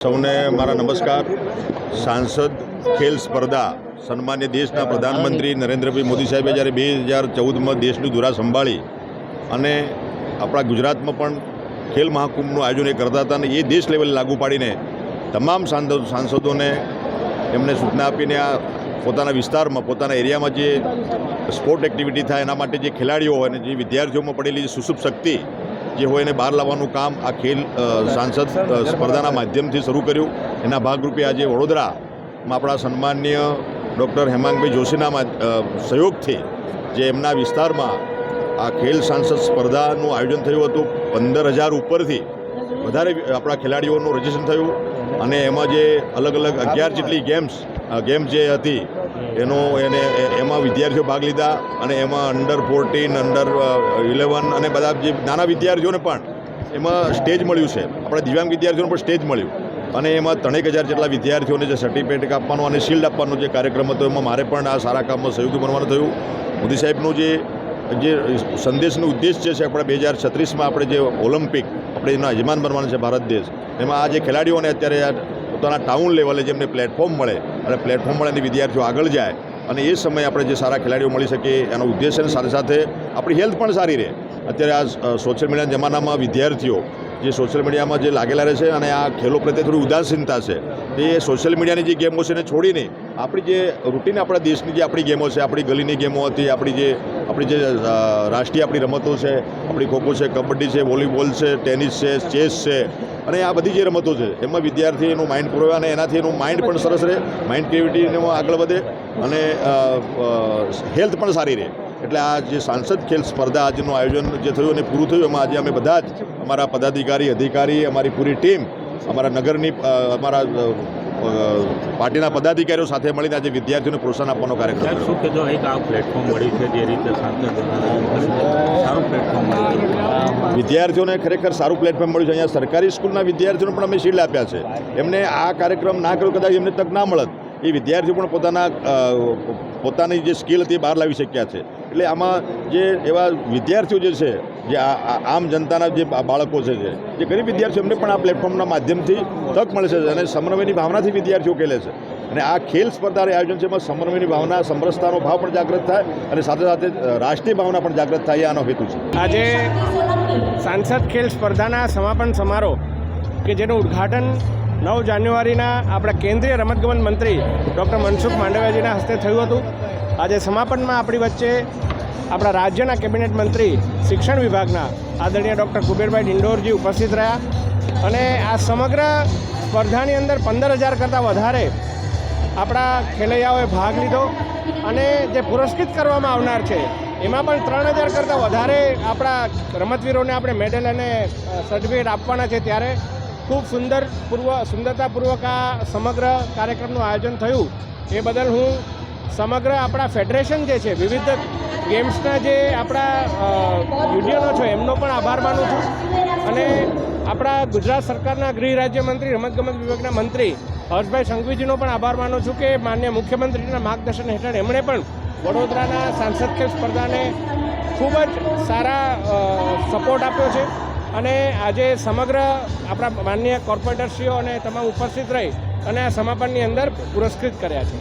સૌને મારા નમસ્કાર. સાંસદ ખેલ સ્પર્ધા સન્માન્ય દેશના પ્રધાનમંત્રી નરેન્દ્રભાઈ મોદી સાહેબે જ્યારે બે હજાર ચૌદમાં દેશની ધુરા સંભાળી અને આપણા ગુજરાતમાં પણ ખેલ મહાકુંભનું આયોજન એ કરતા હતા અને એ દેશ લેવલે લાગુ પાડીને તમામ સાંસદોને એમને સૂચના આપીને આ પોતાના વિસ્તારમાં, પોતાના એરિયામાં જે સ્પોર્ટ એક્ટિવિટી થાય એના માટે જે ખેલાડીઓ હોય અને જે વિદ્યાર્થીઓમાં પડેલી જે સુસુપ શક્તિ જે હોય એને બહાર લાવવાનું કામ આ ખેલ સાંસદ સ્પર્ધાના માધ્યમથી શરૂ કર્યું. એના ભાગરૂપે આજે વડોદરામાં આપણા સન્માનીય ડૉક્ટર હેમાંગભાઈ જોશીના સહયોગથી જે એમના વિસ્તારમાં આ ખેલ સાંસદ સ્પર્ધાનું આયોજન થયું હતું, પંદર હજાર ઉપરથી વધારે આપણા ખેલાડીઓનું રજીસ્ટ્રેશન થયું. અને એમાં જે અલગ અલગ અગિયાર જેટલી ગેમ્સ ગેમ જે હતી એનો એને એમાં વિદ્યાર્થીઓ ભાગ લીધા અને એમાં અંડર ફોર્ટીન અંડર ઇલેવન અને બધા જે નાના વિદ્યાર્થીઓને પણ એમાં સ્ટેજ મળ્યું છે. આપણા દિવ્યાંગ વિદ્યાર્થીઓને પણ સ્ટેજ મળ્યું. અને એમાં ત્રણેક હજાર જેટલા વિદ્યાર્થીઓને જે સર્ટિફિકેટ આપવાનો અને શિલ્ડ આપવાનો જે કાર્યક્રમ હતો, એમાં મારે પણ આ સારા કામમાં સહયોગી બનવાનું થયું. મોદી સાહેબનું જે જે સંદેશનો ઉદ્દેશ છે છે આપણે બે હજાર છત્રીસમાં આપણે જે ઓલિમ્પિક આપણે એના યજમાન બનવાનું છે ભારત દેશ. એમાં આ જે ખેલાડીઓને અત્યારે પોતાના ટાઉન લેવલે જેમને પ્લેટફોર્મ મળે અને પ્લેટફોર્મ મળે અને વિદ્યાર્થીઓ આગળ જાય અને એ સમયે આપણે જે સારા ખેલાડીઓ મળી શકે એનો ઉદ્દેશ્ય સાથે સાથે આપણી હેલ્થ પણ સારી રહે. અત્યારે આ સોશિયલ મીડિયાના જમાનામાં વિદ્યાર્થીઓ જે સોશિયલ મીડિયામાં જે લાગેલા રહે છે અને આ ખેલો પ્રત્યે થોડી ઉદાસીનતા છે એ સોશિયલ મીડિયાની જે ગેમો છે એને છોડીને આપણી જે રૂટીન આપણા દેશની જે આપણી ગેમો છે, આપણી ગલીની ગેમો હતી, આપણી જે આપણી જે રાષ્ટ્રીય આપણી રમતો છે, આપણી ખોખો છે, કબડ્ડી છે, વોલીબોલ છે, ટેનિસ છે, ચેસ છે અને આ બધી જે રમતો છે, એમાં વિદ્યાર્થી એનું માઇન્ડ પૂરવે અને એનાથી એનું માઇન્ડ પણ સરસ રહે માઇન્ડ ક્રિએટિવિટીનું આગળ વધે અને હેલ્થ પણ સારી રહે. એટલે આ જે સાંસદ ખેલ સ્પર્ધા આજનું આયોજન જે થયું અને પૂરું થયું એમાં આજે અમે બધા જ અમારા પદાધિકારી અધિકારી અમારી પૂરી ટીમ અમારા નગરની અમારા પાર્ટીના પદાધિકારીઓ સાથે મળીને આજે વિદ્યાર્થીઓને પ્રોત્સાહન આપવાનો કાર્યક્રમ. શું કીધું એક આ પ્લેટફોર્મ મળ્યું છે જે રીતે સારું પ્લેટફોર્મ મળ્યું વિદ્યાર્થીઓને ખરેખર સારું પ્લેટફોર્મ મળ્યું છે. અહીંયા સરકારી સ્કૂલના વિદ્યાર્થીઓને પણ અમે શિલ્ડ આપ્યા છે. એમને આ કાર્યક્રમ ના કર્યો કદાચ એમને તક ના મળત. એ વિદ્યાર્થીઓ પણ પોતાના પોતાની જે સ્કિલ હતી એ બહાર લાવી શક્યા છે. એટલે આમાં જે એવા વિદ્યાર્થીઓ જે છે, જે આમ જનતાના જે બાળકો છે જે જે ગરીબ વિદ્યાર્થીઓ એમને પણ આ પ્લેટફોર્મના માધ્યમથી તક મળે છે અને સમન્વયની ભાવનાથી વિદ્યાર્થીઓ ખેલે છે. અને આ ખેલ સ્પર્ધાનું આયોજન છે એમાં સમન્વયની ભાવના, સમરસતાનો ભાવ પણ જાગૃત થાય અને સાથે સાથે રાષ્ટ્રીય ભાવના પણ જાગૃત થાય એ આનો હેતુ છે. આજે સાંસદ ખેલ સ્પર્ધાના સમાપન સમારોહ, કે જેનું ઉદ્ઘાટન નવ જાન્યુઆરીના આપણા કેન્દ્રીય રમતગમત મંત્રી ડૉક્ટર મનસુખ માંડવિયાજીના હસ્તે થયું હતું. આજે સમાપનમાં આપણી વચ્ચે આપણા રાજ્યના કેબિનેટ મંત્રી, શિક્ષણ વિભાગના આદરણીય ડૉક્ટર કુબેરભાઈ ડિંડોરજી ઉપસ્થિત રહ્યા. અને આ સમગ્ર સ્પર્ધાની અંદર પંદર હજાર કરતાં વધારે આપણા ખેલૈયાઓએ ભાગ લીધો અને જે પુરસ્કૃત કરવામાં આવનાર છે, એમાં પણ ત્રણ હજાર કરતાં વધારે આપણા રમતવીરોને આપણે મેડલ અને સર્ટિફિકેટ આપવાના છે ત્યારે ખૂબ સુંદર પૂર્વ, સુંદરતાપૂર્વક આ સમગ્ર કાર્યક્રમનું આયોજન થયું. એ બદલ હું સમગ્ર આપણા ફેડરેશન જે છે, વિવિધ ગેમ્સના જે આપણા યુનિયનો છે, એમનો પણ આભાર માનું છું. અને આપણા ગુજરાત સરકારના ગૃહ રાજ્યમંત્રી, રમતગમત વિભાગના મંત્રી હર્ષભાઈ સંઘવીજીનો પણ આભાર માનું છું કે માન્ય મુખ્યમંત્રીના માર્ગદર્શન હેઠળ એમણે પણ વડોદરાના સાંસદ ખેલ સ્પર્ધાને ખૂબ જ સારા સપોર્ટ આપ્યો છે. અને આજે સમગ્ર આપણા માન્ય કોર્પોરેટરશ્રીઓ અને તમામ ઉપસ્થિત રહી અને આ સમાપનની અંદર પુરસ્કૃત કર્યા છે.